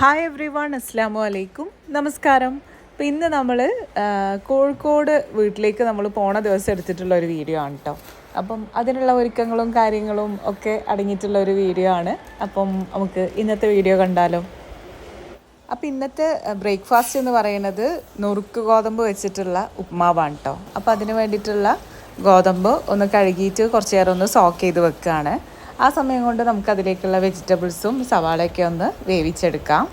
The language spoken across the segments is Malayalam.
ഹായ് എവ്രി വൺ അസ്ലാമു വലൈക്കും നമസ്കാരം. അപ്പോൾ ഇന്ന് നമ്മൾ കോഴിക്കോട് വീട്ടിലേക്ക് നമ്മൾ പോണ ദിവസം എടുത്തിട്ടുള്ള ഒരു വീഡിയോ ആണ് കേട്ടോ അപ്പം അതിനുള്ള ഒരുക്കങ്ങളും കാര്യങ്ങളും ഒക്കെ അടങ്ങിയിട്ടുള്ള ഒരു വീഡിയോ ആണ്. അപ്പം നമുക്ക് ഇന്നത്തെ വീഡിയോ കണ്ടാലോ? അപ്പോൾ ഇന്നത്തെ ബ്രേക്ക്ഫാസ്റ്റ് എന്ന് പറയുന്നത് നുറുക്ക് ഗോതമ്പ് വെച്ചിട്ടുള്ള ഉപ്മാവാണ് കേട്ടോ അപ്പോൾ അതിന് വേണ്ടിയിട്ടുള്ള ഗോതമ്പ് ഒന്ന് കഴുകിയിട്ട് കുറച്ച് നേരം ഒന്ന് സോക്ക് ചെയ്ത് വെക്കുകയാണ് ആ സമയം കൊണ്ട് നമുക്ക് അതിലേക്കുള്ള വെജിറ്റബിൾസും സവാളയൊക്കെ ഒന്ന് വേവിച്ചെടുക്കാം.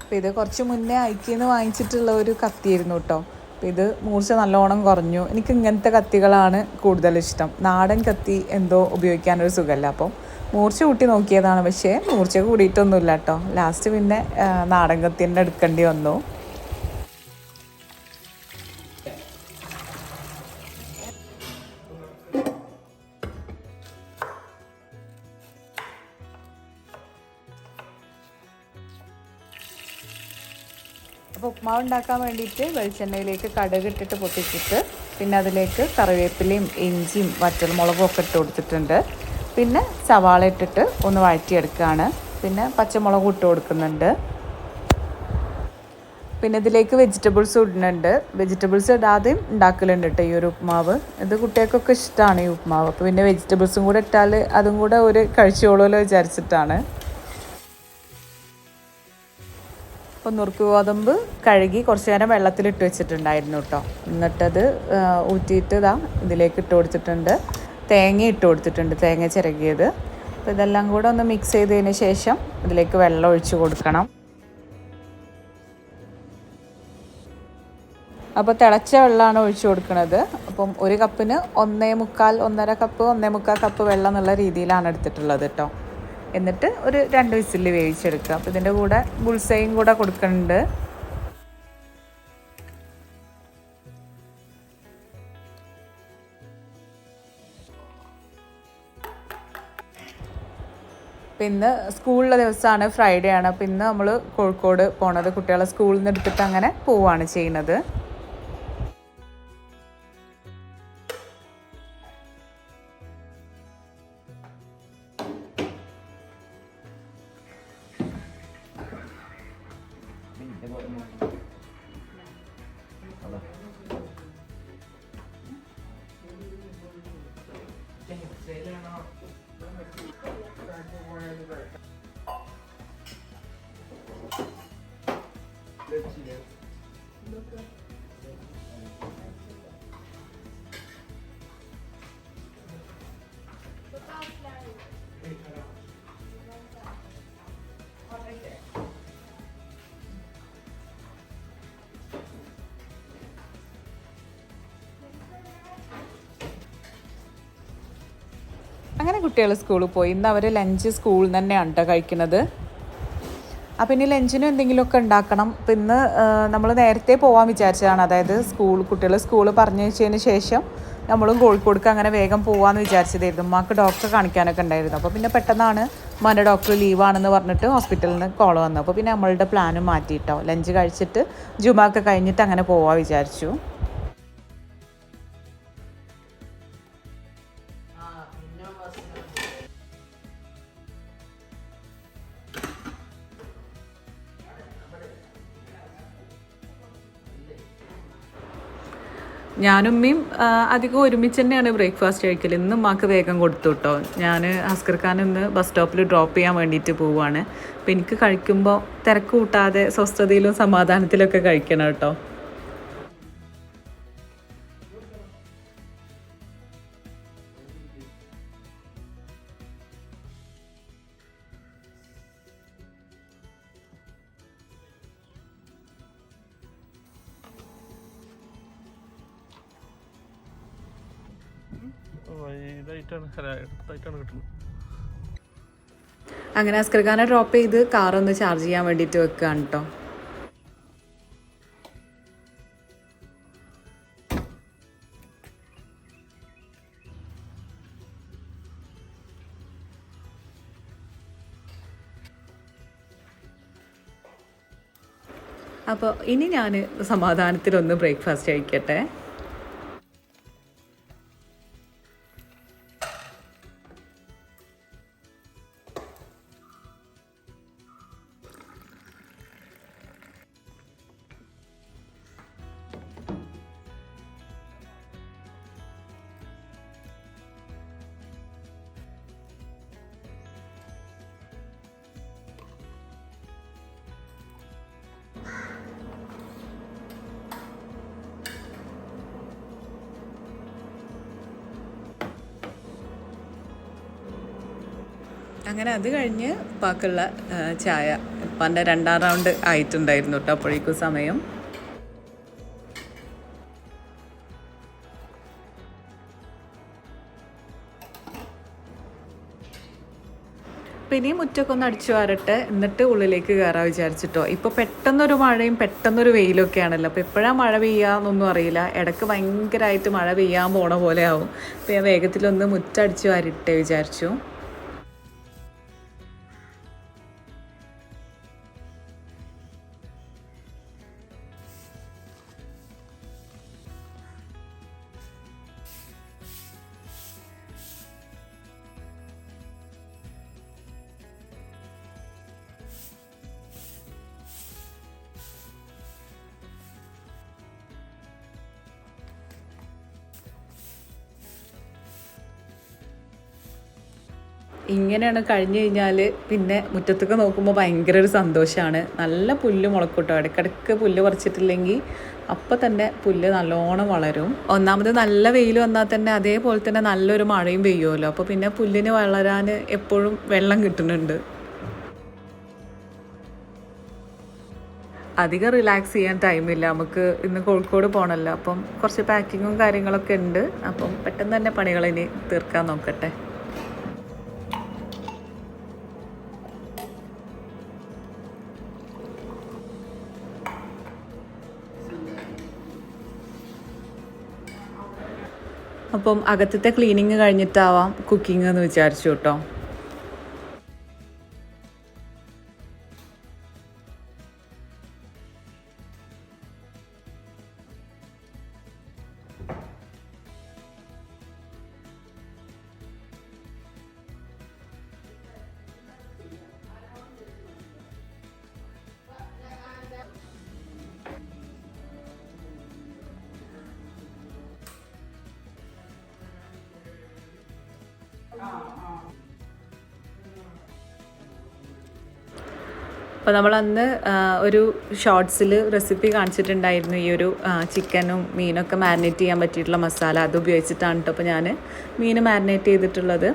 അപ്പോൾ ഇത് കുറച്ച് മുന്നേ ഐക്കിന്ന് വാങ്ങിച്ചിട്ടുള്ള ഒരു കത്തിയായിരുന്നു കേട്ടോ. അപ്പോൾ ഇത് മൂർച്ച നല്ലോണം കുറഞ്ഞു. എനിക്ക് ഇങ്ങനത്തെ കത്തികളാണ് കൂടുതൽ ഇഷ്ടം നാടൻ കത്തി എന്തോ ഉപയോഗിക്കാനൊരു സുഖമല്ല. അപ്പം മൂർച്ച കൂട്ടി നോക്കിയതാണ് പക്ഷേ മൂർച്ച കൂടിയിട്ടൊന്നുമില്ല കേട്ടോ. ലാസ്റ്റ് പിന്നെ നാടകത്തിന്റെ എടുക്കേണ്ടി വന്നു. അപ്പോൾ ഉപ്മാവ് ഉണ്ടാക്കാൻ വേണ്ടിയിട്ട് വെളിച്ചെണ്ണയിലേക്ക് കടുക് ഇട്ടിട്ട് പൊട്ടിച്ചിട്ട് പിന്നെ അതിലേക്ക് കറിവേപ്പിലയും ഇഞ്ചിയും വറ്റൽമുളകും ഒക്കെ ഇട്ട് കൊടുത്തിട്ടുണ്ട്. പിന്നെ സവാള ഇട്ടിട്ട് ഒന്ന് വഴറ്റിയെടുക്കുകയാണ്. പിന്നെ പച്ചമുളക് ഇട്ട് കൊടുക്കുന്നുണ്ട്. പിന്നെ ഇതിലേക്ക് വെജിറ്റബിൾസ് ഇടുന്നുണ്ട്. വെജിറ്റബിൾസ് ഇടാതെയും ഉണ്ടാക്കലുണ്ട് കേട്ടോ ഈ ഒരു ഉപ്മാവ്. ഇത് കുട്ടികൾക്കൊക്കെ ഇഷ്ടമാണ് ഈ ഉപ്മാവ്. അപ്പോൾ പിന്നെ വെജിറ്റബിൾസും കൂടെ ഇട്ടാൽ അതും കൂടെ ഒരു കഴിച്ചോളുമല്ലോ വിചാരിച്ചിട്ടാണ്. അപ്പോൾ നുറുക്ക് ഗോതമ്പ് കഴുകി കുറച്ച് നേരം വെള്ളത്തിലിട്ട് വെച്ചിട്ടുണ്ടായിരുന്നു കേട്ടോ എന്നിട്ടത് ഊറ്റിയിട്ട് ഇതാ ഇതിലേക്ക് ഇട്ട് കൊടുത്തിട്ടുണ്ട്. തേങ്ങ ഇട്ട് കൊടുത്തിട്ടുണ്ട് തേങ്ങ ചിരകിയത്. അപ്പോൾ ഇതെല്ലാം കൂടെ ഒന്ന് മിക്സ് ചെയ്തതിന് ശേഷം ഇതിലേക്ക് വെള്ളം ഒഴിച്ച് കൊടുക്കണം. അപ്പോൾ തിളച്ച വെള്ളമാണ് ഒഴിച്ചു കൊടുക്കുന്നത്. അപ്പം ഒരു കപ്പിന് ഒന്നേ മുക്കാൽ ഒന്നര കപ്പ് ഒന്നേ മുക്കാൽ കപ്പ് വെള്ളം എന്നുള്ള രീതിയിലാണ് എടുത്തിട്ടുള്ളത് കേട്ടോ എന്നിട്ട് ഒരു രണ്ട് വിസിൽ വേവിച്ചെടുക്കുക. അപ്പോൾ ഇതിന്റെ കൂടെ ബുൾസയും കൂടെ കൊടുക്കുന്നുണ്ട്. അപ്പം ഇന്ന് സ്കൂളിലെ ദിവസമാണ് ഫ്രൈഡേ ആണ്. അപ്പം ഇന്ന് നമ്മൾ കോഴിക്കോട് പോണത്. കുട്ടികളെ സ്കൂളിൽ നിന്ന് എടുത്തിട്ട് അങ്ങനെ പോവുകയാണ് ചെയ്യുന്നത്. അങ്ങനെ കുട്ടികൾ സ്കൂളിൽ പോയി. ഇന്ന് അവർ ലഞ്ച് സ്കൂളിൽ തന്നെയാണ് കേട്ടോ കഴിക്കുന്നത്. അപ്പം ഇനി ലഞ്ചിനും എന്തെങ്കിലുമൊക്കെ ഉണ്ടാക്കണം. അപ്പം ഇന്ന് നമ്മൾ നേരത്തെ പോകാൻ വിചാരിച്ചതാണ്. അതായത് സ്കൂൾ കുട്ടികൾ സ്കൂൾ പറഞ്ഞു പറഞ്ഞയച്ചതിന് ശേഷം നമ്മളും കോഴിക്കോടുക്ക് അങ്ങനെ വേഗം പോകാമെന്ന് വിചാരിച്ചതായിരുന്നു. ഉമ്മാക്ക് ഡോക്ടറെ കാണിക്കാനൊക്കെ ഉണ്ടായിരുന്നു. അപ്പോൾ പിന്നെ പെട്ടെന്നാണ് ഉമ്മാന്റെ ഡോക്ടർ ലീവാണെന്ന് പറഞ്ഞിട്ട് ഹോസ്പിറ്റലിൽ നിന്ന് കോൾ വന്നു. അപ്പോൾ പിന്നെ നമ്മളുടെ പ്ലാനും മാറ്റിയിട്ടോ ലഞ്ച് കഴിച്ചിട്ട് ജുമാക്ക് കഴിഞ്ഞിട്ട് അങ്ങനെ പോകാൻ വിചാരിച്ചു. ഞാനും ഉമ്മയും ആ, അധികം ഒരുമിച്ച് തന്നെയാണ് ബ്രേക്ക്ഫാസ്റ്റ് കഴിക്കൽ ഇന്ന് ഉമ്മാക്ക് വേഗം കൊടുത്തു കേട്ടോ ഞാൻ ഹസ്കർ ഖാൻ ഇന്ന് ബസ് സ്റ്റോപ്പിൽ ഡ്രോപ്പ് ചെയ്യാൻ വേണ്ടിയിട്ട് പോവുകയാണ് അപ്പോൾ എനിക്ക് കഴിക്കുമ്പോൾ തിരക്ക് കൂട്ടാതെ സ്വസ്ഥതയിലും സമാധാനത്തിലൊക്കെ കഴിക്കണം കേട്ടോ എടുത്തായിട്ടാണ് കിട്ടുന്നത്. അങ്ങനെ അസ്കർഖാന ഡ്രോപ്പ് ചെയ്ത് കാർ ഒന്ന് ചാർജ് ചെയ്യാൻ വേണ്ടിയിട്ട് വെക്കുകയാണ് കേട്ടോ അപ്പോൾ ഇനി ഞാൻ സമാധാനത്തിലൊന്ന് ബ്രേക്ക്ഫാസ്റ്റ് കഴിക്കട്ടെ. അങ്ങനെ അത് കഴിഞ്ഞ് ആ, ചായ ഉപ്പാന്റെ രണ്ടാം റൗണ്ട് ആയിട്ടുണ്ടായിരുന്നു കേട്ടോ അപ്പോഴേക്കും സമയം. പിന്നെ ഈ മുറ്റൊക്കെ ഒന്ന് അടിച്ചു വാരട്ടെ. എന്നിട്ട് ഉള്ളിലേക്ക് കയറാൻ വിചാരിച്ചിട്ടോ. ഇപ്പോൾ പെട്ടെന്നൊരു മഴയും പെട്ടെന്നൊരു വെയിലൊക്കെ ആണല്ലോ അപ്പോൾ എപ്പോഴാ മഴ പെയ്യാന്നൊന്നും അറിയില്ല. ഇടയ്ക്ക് ഭയങ്കരമായിട്ട് മഴ പെയ്യാൻ പോണ പോലെ ആവും. അപ്പോൾ ഞാൻ വേഗത്തിലൊന്ന് മുറ്റടിച്ചു വാരിട്ടെ വിചാരിച്ചു. ഇങ്ങനെയാണ് കഴിഞ്ഞു കഴിഞ്ഞാൽ പിന്നെ മുറ്റത്തൊക്കെ നോക്കുമ്പോൾ ഭയങ്കര ഒരു സന്തോഷമാണ് നല്ല പുല്ല് മുളക്കൂട്ടോ. ഇടയ്ക്കിടയ്ക്ക് പുല്ല് പറിച്ചിട്ടില്ലെങ്കിൽ അപ്പം തന്നെ പുല്ല് നല്ലോണം വളരും. ഒന്നാമത് നല്ല വെയിൽ വന്നാൽ തന്നെ അതേപോലെ തന്നെ നല്ലൊരു മഴയും പെയ്യുമല്ലോ അപ്പോൾ പിന്നെ പുല്ലിന് വളരാൻ എപ്പോഴും വെള്ളം കിട്ടുന്നുണ്ട്. അധികം റിലാക്സ് ചെയ്യാൻ ടൈമില്ല നമുക്ക് ഇന്ന് കോഴിക്കോട് പോകണമല്ലോ അപ്പം കുറച്ച് പാക്കിങ്ങും കാര്യങ്ങളൊക്കെ ഉണ്ട്. അപ്പം പെട്ടെന്ന് തന്നെ പണികളിനി തീർക്കാൻ നോക്കട്ടെ. അപ്പം അകത്തത്തെ ക്ലീനിങ് കഴിഞ്ഞിട്ടാവാം കുക്കിംഗ് എന്ന് വിചാരിച്ചു കേട്ടോ. അപ്പോൾ നമ്മൾ അന്ന് ഒരു ഷോർട്സിൽ റെസിപ്പി കാണിച്ചിട്ടുണ്ടായിരുന്നു. ഈ ഒരു ചിക്കനും മീനൊക്കെ മാരിനേറ്റ് ചെയ്യാൻ പറ്റിയിട്ടുള്ള മസാല അത് ഉപയോഗിച്ചിട്ടാണ് കേട്ടോ അപ്പോൾ ഞാൻ മീൻ മാരിനേറ്റ് ചെയ്തിട്ടുള്ളത്.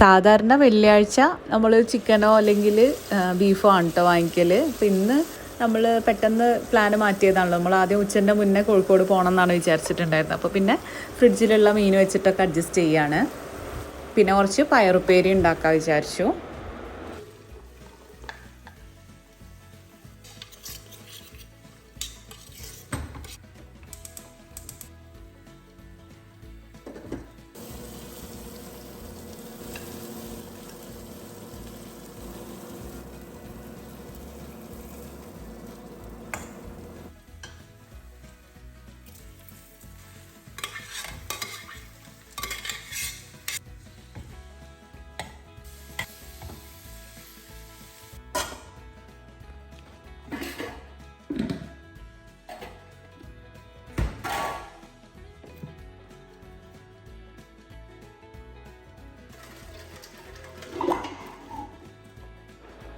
സാധാരണ വെള്ളിയാഴ്ച നമ്മൾ ചിക്കനോ അല്ലെങ്കിൽ ബീഫോ ആണ് കേട്ടോ വാങ്ങിക്കൽ അപ്പം ഇന്ന് നമ്മൾ പെട്ടെന്ന് പ്ലാൻ മാറ്റിയതാണല്ലോ. നമ്മൾ ആദ്യം ഉച്ചന്റെ മുന്നേ കോഴിക്കോട് പോകണം എന്നാണ് വിചാരിച്ചിട്ടുണ്ടായിരുന്നത്. അപ്പോൾ പിന്നെ ഫ്രിഡ്ജിലുള്ള മീൻ വെച്ചിട്ടൊക്കെ അഡ്ജസ്റ്റ് ചെയ്യാണ്. പിന്നെ കുറച്ച് പയറുപ്പേരി ഉണ്ടാക്കാൻ വിചാരിച്ചു.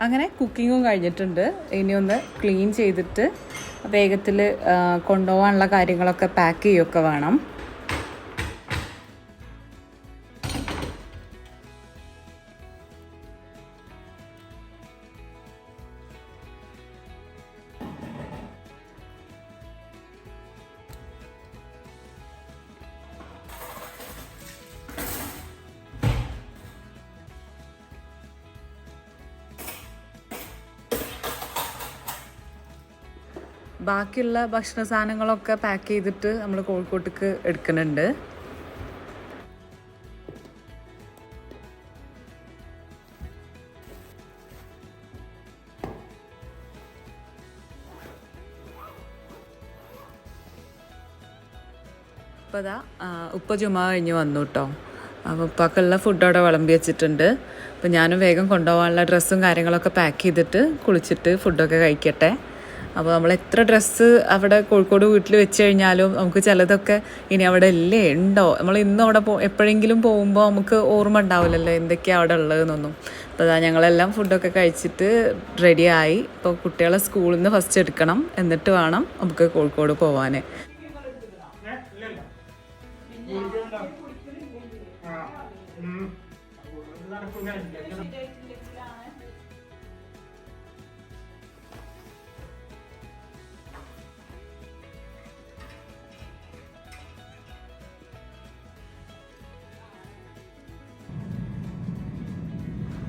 അങ്ങനെ കുക്കിങ്ങും കഴിഞ്ഞിട്ടുണ്ട്. ഇനി ഒന്ന് ക്ലീൻ ചെയ്തിട്ട് വേഗത്തിൽ കൊണ്ടുപോകാനുള്ള കാര്യങ്ങളൊക്കെ പാക്ക് ചെയ്യുകയൊക്കെ വേണം. ബാക്കിയുള്ള ഭക്ഷണ സാധനങ്ങളൊക്കെ പാക്ക് ചെയ്തിട്ട് നമ്മൾ കോഴിക്കോട്ടേക്ക് എടുക്കുന്നുണ്ട്. ഇപ്പോൾ അതാ ഉപ്പ ചുമ കഴിഞ്ഞ് വന്നു കേട്ടോ അപ്പോൾ ഉപ്പാക്കുള്ള ഫുഡ് അവിടെ വിളമ്പി വെച്ചിട്ടുണ്ട്. അപ്പോൾ ഞാനും വേഗം കൊണ്ടുപോകാനുള്ള ഡ്രസ്സും കാര്യങ്ങളൊക്കെ പാക്ക് ചെയ്തിട്ട് കുളിച്ചിട്ട് ഫുഡൊക്കെ കഴിക്കട്ടെ. അപ്പോൾ നമ്മൾ എത്ര ഡ്രസ്സ് അവിടെ കോഴിക്കോട് വീട്ടിൽ വെച്ച് കഴിഞ്ഞാലും നമുക്ക് ചിലതൊക്കെ ഇനി അവിടെ ഇല്ലേ ഉണ്ടോ? നമ്മൾ ഇന്നും അവിടെ പോ എപ്പോഴെങ്കിലും പോകുമ്പോൾ നമുക്ക് ഓർമ്മ ഉണ്ടാവില്ലല്ലോ എന്തൊക്കെയാണ് അവിടെ ഉള്ളതെന്നൊന്നും. അപ്പോൾ അതാ ഞങ്ങളെല്ലാം ഫുഡൊക്കെ കഴിച്ചിട്ട് റെഡിയായി ഇപ്പോൾ കുട്ടികളെ സ്കൂളിൽ നിന്ന് ഫസ്റ്റ് എടുക്കണം. എന്നിട്ട് വേണം നമുക്ക് കോഴിക്കോട് പോകാൻ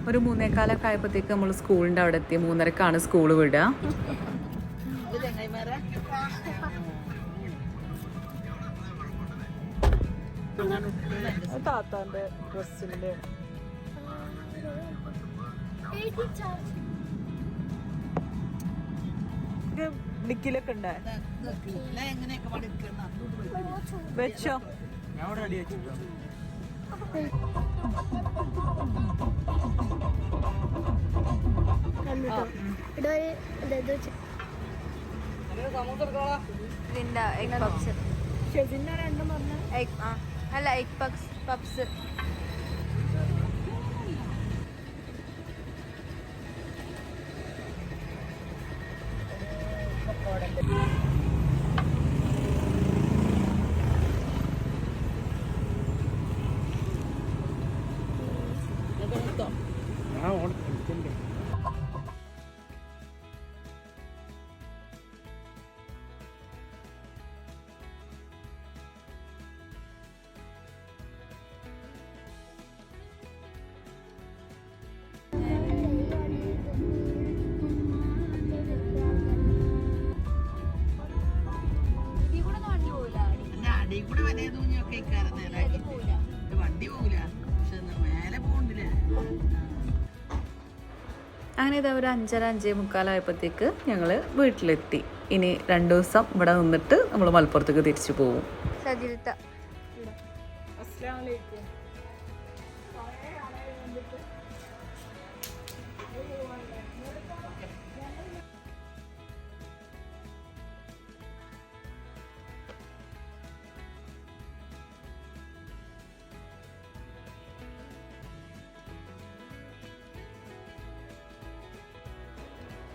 ഒരു മൂന്നേക്കാലൊക്കെ ആയപ്പോഴത്തേക്ക് നമ്മൾ സ്കൂളിന്റെ അവിടെ എത്തി. മൂന്നരക്കാണ് സ്കൂൾ വിടുക താത്താന്റെ ഡ്രസ്സിന്റെ ഡിക്കിലൊക്കെ ഉണ്ടായ വെച്ചോ. Egg puffs. എഗ് ആ. അല്ല എഗ് പപ്സ് പപ്സ്. വലയ തൂങ്ങിയൊക്കെ നേരാക്കി ഇത് വണ്ടി പോകില്ല പക്ഷെ എന്നാ മേലെ പോകണ്ടില്ലേ അങ്ങനെ ഇതാ ഒരു അഞ്ചര അഞ്ചേ മുക്കാലായപ്പോഴത്തേക്ക് ഞങ്ങൾ വീട്ടിലെത്തി. ഇനി രണ്ടു ദിവസം ഇവിടെ നിന്നിട്ട് നമ്മൾ മലപ്പുറത്തേക്ക് തിരിച്ചു പോകും സജിൽത്ത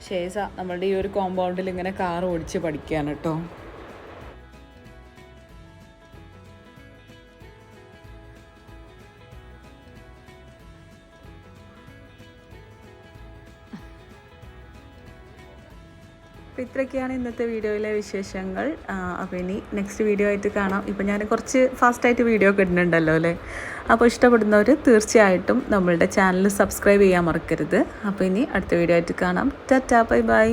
ശേഷ നമ്മളുടെ ഈ ഒരു കോമ്പൗണ്ടിൽ ഇങ്ങനെ കാർ ഓടിച്ച് പഠിക്കുകയാണ് കേട്ടോ അപ്പോൾ ഇത്രയൊക്കെയാണ് ഇന്നത്തെ വീഡിയോയിലെ വിശേഷങ്ങൾ. അപ്പോൾ ഇനി നെക്സ്റ്റ് വീഡിയോ ആയിട്ട് കാണാം. ഇപ്പോൾ ഞാൻ കുറച്ച് ഫാസ്റ്റായിട്ട് വീഡിയോ ഒക്കെ ഇടുന്നുണ്ടല്ലോ അല്ലേ? അപ്പോൾ ഇഷ്ടപ്പെടുന്നവർ തീർച്ചയായിട്ടും നമ്മളുടെ ചാനൽ സബ്സ്ക്രൈബ് ചെയ്യാൻ മറക്കരുത്. അപ്പോൾ ഇനി അടുത്ത വീഡിയോ ആയിട്ട് കാണാം. Tata bye bye.